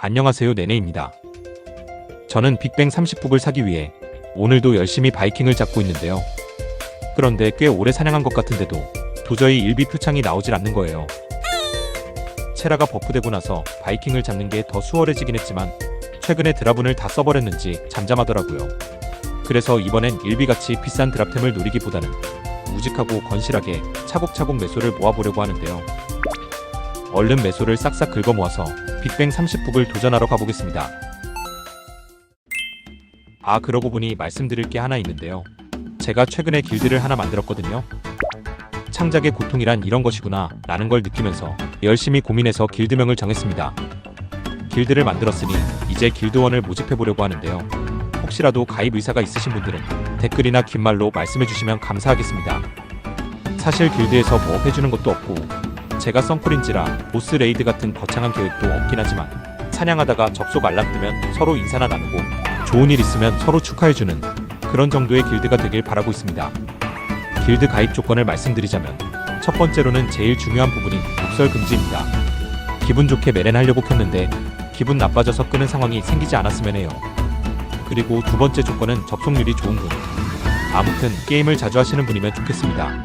안녕하세요 네네입니다. 저는 빅뱅 30북을 사기 위해 오늘도 열심히 바이킹을 잡고 있는데요. 그런데 꽤 오래 사냥한 것 같은데도 도저히 일비 표창이 나오질 않는 거예요. 체라가 버프되고 나서 바이킹을 잡는 게 더 수월해지긴 했지만 최근에 드라분을 다 써버렸는지 잠잠하더라고요. 그래서 이번엔 일비같이 비싼 드랍템을 노리기보다는 우직하고 건실하게 차곡차곡 매소를 모아보려고 하는데요. 얼른 매소를 싹싹 긁어 모아서 빅뱅 30북을 도전하러 가보겠습니다. 아 그러고 보니 말씀드릴 게 하나 있는데요. 제가 최근에 길드를 하나 만들었거든요. 창작의 고통이란 이런 것이구나 라는 걸 느끼면서 열심히 고민해서 길드명을 정했습니다. 길드를 만들었으니 이제 길드원을 모집해 보려고 하는데요. 혹시라도 가입 의사가 있으신 분들은 댓글이나 긴 말로 말씀해 주시면 감사하겠습니다. 사실 길드에서 뭐 해주는 것도 없고 제가 썬콜인지라 보스 레이드 같은 거창한 계획도 없긴 하지만 사냥하다가 접속 알람 뜨면 서로 인사나 나누고 좋은 일 있으면 서로 축하해주는 그런 정도의 길드가 되길 바라고 있습니다. 길드 가입 조건을 말씀드리자면 첫 번째로는 제일 중요한 부분인 독설 금지입니다. 기분 좋게 메렌하려고 켰는데 기분 나빠져서 끄는 상황이 생기지 않았으면 해요. 그리고 두 번째 조건은 접속률이 좋은 분. 아무튼 게임을 자주 하시는 분이면 좋겠습니다.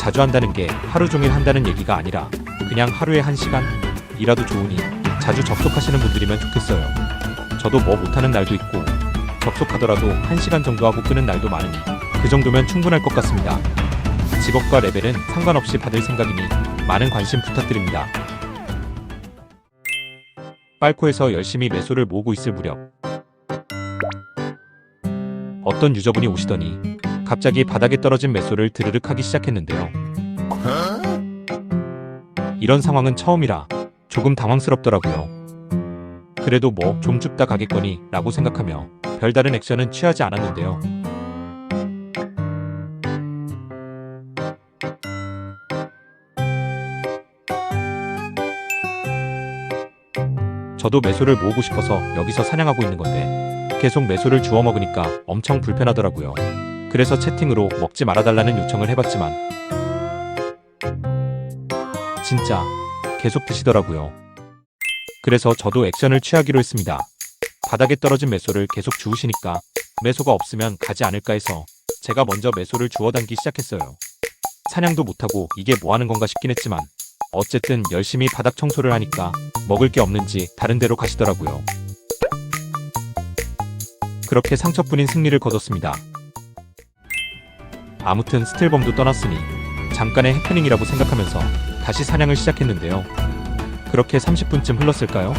자주 한다는 게 하루 종일 한다는 얘기가 아니라 그냥 하루에 한 시간이라도 좋으니 자주 접속하시는 분들이면 좋겠어요. 저도 뭐 못하는 날도 있고 접속하더라도 한 시간 정도 하고 끄는 날도 많으니 그 정도면 충분할 것 같습니다. 직업과 레벨은 상관없이 받을 생각이니 많은 관심 부탁드립니다. 빨코에서 열심히 매소를 모으고 있을 무렵 어떤 유저분이 오시더니 갑자기 바닥에 떨어진 매소를 드르륵 하기 시작했는데요. 이런 상황은 처음이라 조금 당황스럽더라고요. 그래도 뭐좀 줍다 가겠거니 라고 생각하며 별다른 액션은 취하지 않았는데요. 저도 매소를 모으고 싶어서 여기서 사냥하고 있는 건데 계속 매소를 주워 먹으니까 엄청 불편하더라고요. 그래서 채팅으로 먹지 말아달라는 요청을 해봤지만 진짜 계속 드시더라고요. 그래서 저도 액션을 취하기로 했습니다. 바닥에 떨어진 매소를 계속 주우시니까 매소가 없으면 가지 않을까 해서 제가 먼저 매소를 주워 담기 시작했어요. 사냥도 못하고 이게 뭐 하는 건가 싶긴 했지만 어쨌든 열심히 바닥 청소를 하니까 먹을 게 없는지 다른 데로 가시더라고요. 그렇게 상처뿐인 승리를 거뒀습니다. 아무튼 스틸범도 떠났으니 잠깐의 해프닝이라고 생각하면서 다시 사냥을 시작했는데요. 그렇게 30분쯤 흘렀을까요?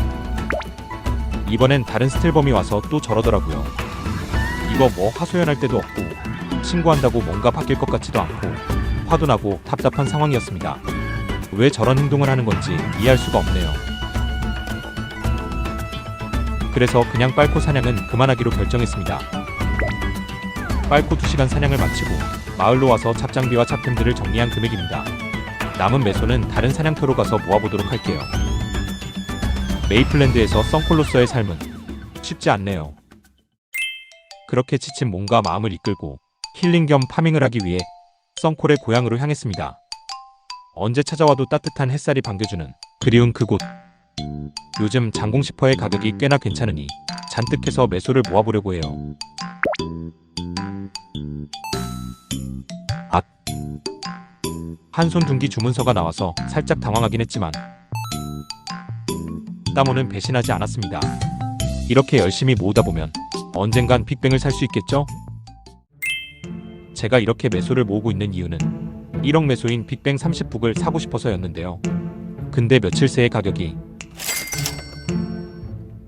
이번엔 다른 스틸범이 와서 또 저러더라고요. 이거 뭐 하소연할 때도 없고 신고한다고 뭔가 바뀔 것 같지도 않고 화도 나고 답답한 상황이었습니다. 왜 저런 행동을 하는 건지 이해할 수가 없네요. 그래서 그냥 빨코 사냥은 그만하기로 결정했습니다. 빨코 2시간 사냥을 마치고 마을로 와서 잡장비와 잡템들을 정리한 금액입니다. 남은 매소는 다른 사냥터로 가서 모아보도록 할게요. 메이플랜드에서 썬콜로서의 삶은 쉽지 않네요. 그렇게 지친 몸과 마음을 이끌고 힐링 겸 파밍을 하기 위해 썬콜의 고향으로 향했습니다. 언제 찾아와도 따뜻한 햇살이 반겨주는 그리운 그곳. 요즘 장공시퍼의 가격이 꽤나 괜찮으니 잔뜩 해서 매소를 모아보려고 해요. 아. 한손 둔기 주문서가 나와서 살짝 당황하긴 했지만 따모는 배신하지 않았습니다. 이렇게 열심히 모으다 보면 언젠간 빅뱅을 살 수 있겠죠? 제가 이렇게 매소를 모으고 있는 이유는 1억 매소인 빅뱅 30북을 사고 싶어서였는데요. 근데 며칠 새의 가격이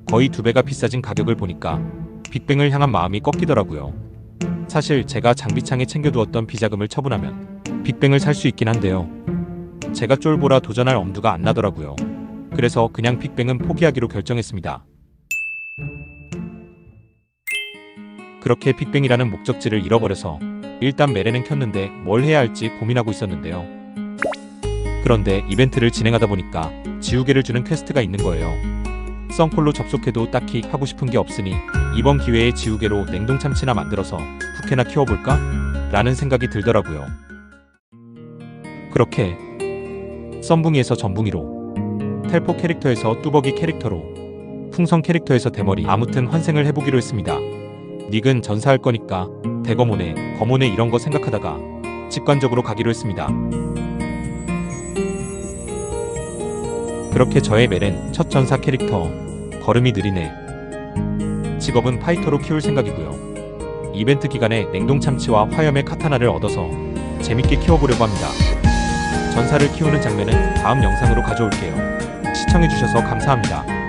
거의 두 배가 비싸진 가격을 보니까 빅뱅을 향한 마음이 꺾이더라고요. 사실 제가 장비창에 챙겨두었던 비자금을 처분하면 빅뱅을 살 수 있긴 한데요. 제가 쫄보라 도전할 엄두가 안 나더라고요. 그래서 그냥 빅뱅은 포기하기로 결정했습니다. 그렇게 빅뱅이라는 목적지를 잃어버려서 일단 메레는 켰는데 뭘 해야 할지 고민하고 있었는데요. 그런데 이벤트를 진행하다 보니까 지우개를 주는 퀘스트가 있는 거예요. 썬콜로 접속해도 딱히 하고 싶은 게 없으니 이번 기회에 지우개로 냉동 참치나 만들어서 부캐나 키워볼까? 라는 생각이 들더라고요. 그렇게 썬붕이에서 전붕이로 텔포 캐릭터에서 뚜벅이 캐릭터로 풍성 캐릭터에서 대머리 아무튼 환생을 해보기로 했습니다. 닉은 전사할 거니까 대검오네, 검오네 이런 거 생각하다가 직관적으로 가기로 했습니다. 그렇게 저의 멜은 첫 전사 캐릭터 걸음이 느리네. 직업은 파이터로 키울 생각이고요. 이벤트 기간에 냉동 참치와 화염의 카타나를 얻어서 재밌게 키워보려고 합니다. 전사를 키우는 장면은 다음 영상으로 가져올게요. 시청해주셔서 감사합니다.